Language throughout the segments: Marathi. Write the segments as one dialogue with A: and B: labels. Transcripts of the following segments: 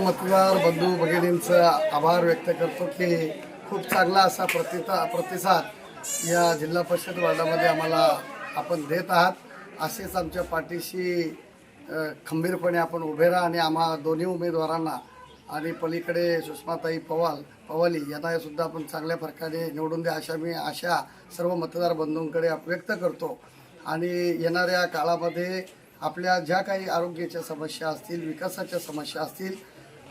A: मतदार बंधू भगिनींचा आभार व्यक्त करतो की खूप चांगला असा प्रतिता प्रतिसाद या जिल्हा परिषद वार्डामध्ये आम्हाला आपण देत आहात. असेच आमच्या पाठीशी खंबीरपणे आपण उभे राहा आणि आम्हा दोन्ही उमेदवारांना आणि पलीकडे सुषमाताई पवाल पवाली यांना सुद्धा आपण चांगल्या प्रकारे निवडून द्या अशा मी अशा सर्व मतदार बंधूंकडे व्यक्त करतो. आणि येणाऱ्या काळामध्ये आपल्या ज्या काही आरोग्याच्या समस्या असतील विकासाच्या समस्या असतील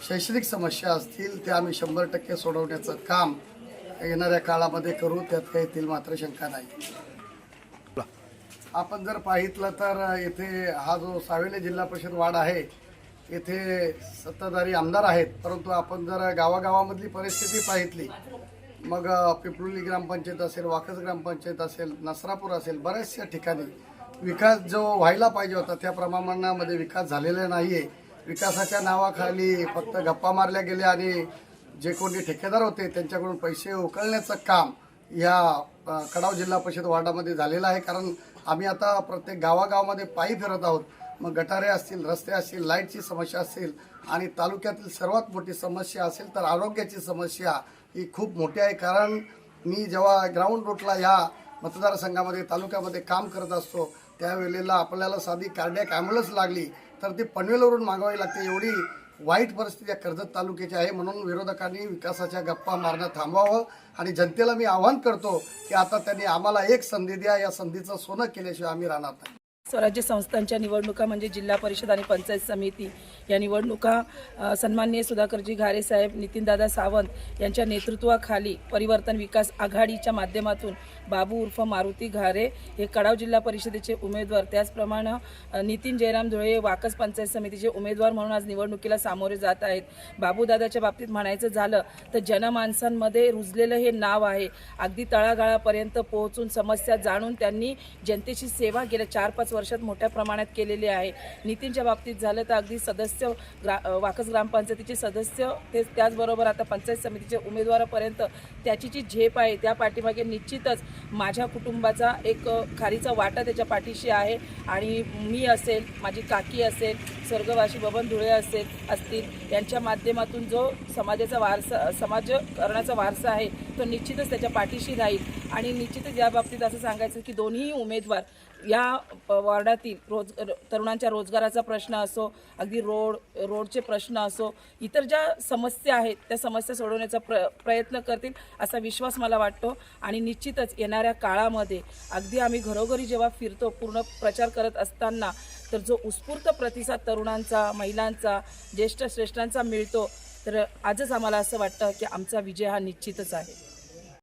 A: शैक्षणिक समस्या असतील त्या आम्ही शंभर टक्के सोडवण्याचं काम येणाऱ्या काळामध्ये करू त्यात काही मात्र शंका नाही. आपण जर पाहितलं तर येथे हा जो सावेले जिल्हा परिषद वाढ आहे येथे सत्ताधारी आमदार आहेत परंतु आपण जर गावागावामधली परिस्थिती पाहितली मग पिपळुली ग्रामपंचायत असेल वाकस ग्रामपंचायत असेल नसरापूर असेल बऱ्याचशा ठिकाणी विकास जो व्हायला पाहिजे होता त्या प्रमाणामध्ये विकास झालेला नाही आहे विकासाच्या नावाखाली फक्त गप्पा मारल्या गेल्या आणि जे कोणी ठेकेदार होते त्यांच्याकडून पैसे उकळण्याचं काम या कडाव जिल्हा परिषद वार्डामध्ये झालेलं आहे. कारण आम्ही आता प्रत्येक गावागावामध्ये पायी फिरत आहोत. मग गटारे असतील रस्ते असतील लाईटची समस्या असेल आणि तालुक्यातील सर्वात मोठी समस्या असेल तर आरोग्याची समस्या ही खूप मोठी आहे. कारण मी जेव्हा ग्राउंड रूटला या मतदारसंघामध्ये तालुक्यामध्ये काम करत असतो त्यावेळेला आपल्याला साधी कार्डियक ॲम्ब्युलन्स लागली. तर ती पनवेलवरून मागवावी लागते. एवढी वाईट परिस्थिती या कर्जत तालुक्याची आहे. म्हणून विरोधकांनी विकासाच्या गप्पा मारणं थांबवावं आणि जनतेला मी आवाहन करतो की आता त्यांनी आम्हाला एक संधी द्या. या संधीचं सोनं केल्याशिवाय आम्ही राहणार नाही.
B: स्वराज्य संस्थांच्या निवडणुका म्हणजे जिल्हा परिषद आणि पंचायत समिती या निवडणुका सन्माननीय सुधाकरजी घारे साहेब नितीनदादा सावंत यांच्या नेतृत्वाखाली परिवर्तन विकास आघाडीच्या माध्यमातून बाबू उर्फ मारुती घारे हे कडाव जिल्हा परिषदेचे उमेदवार. त्याचप्रमाणे नितीन जयराम धुळे वाकस पंचायत समितीचे उमेदवार म्हणून आज निवडणुकीला सामोरे जात आहेत. बाबूदादाच्या बाबतीत म्हणायचं झालं तर जनमानसांमध्ये रुजलेलं हे नाव आहे. अगदी तळागाळापर्यंत पोहोचून समस्या जाणून त्यांनी जनतेची सेवा गेल्या चार पाच वर्षात मोठ्या प्रमाणात केलेली आहे. नितीनच्या बाबतीत झालं तर अगदी सदस्य ग्रा वाकस ग्रामपंचायतीचे सदस्य ते त्याचबरोबर आता पंचायत समितीचे उमेदवारापर्यंत त्याची जी झेप आहे त्या पाठीमागे निश्चितच माझ्या कुटुंबाचा एक खारीचा वाटा त्याच्या पाठीशी आहे. आणि मी असेल माझी काकी असेल स्वर्गवासी बबन धुळे असेल असतील यांच्या माध्यमातून जो समाजाचा वारसा समाज करण्याचा वारसा आहे तो निश्चितच त्याच्या पाठीशी राहील. आणि निश्चितच या बाबतीत असं सांगायचं की दोन्ही उमेदवार या प- रोज तरुणांच्या रोजगाराचा प्रश्न असो अगदी रोड रोडचे प्रश्न असो इतर ज्या समस्या आहेत त्या समस्या सोडवण्याचा प्र प्रयत्न करतील असा विश्वास मला वाटतो. आणि निश्चितच येणाऱ्या काळामध्ये अगदी आम्ही घरोघरी जेव्हा फिरतो पूर्ण प्रचार करत असताना तर जो उत्स्फूर्त प्रतिसाद तरुणांचा महिलांचा ज्येष्ठ श्रेष्ठांचा मिळतो तर आजच आम्हाला असं वाटतं की आमचा विजय हा निश्चितच आहे.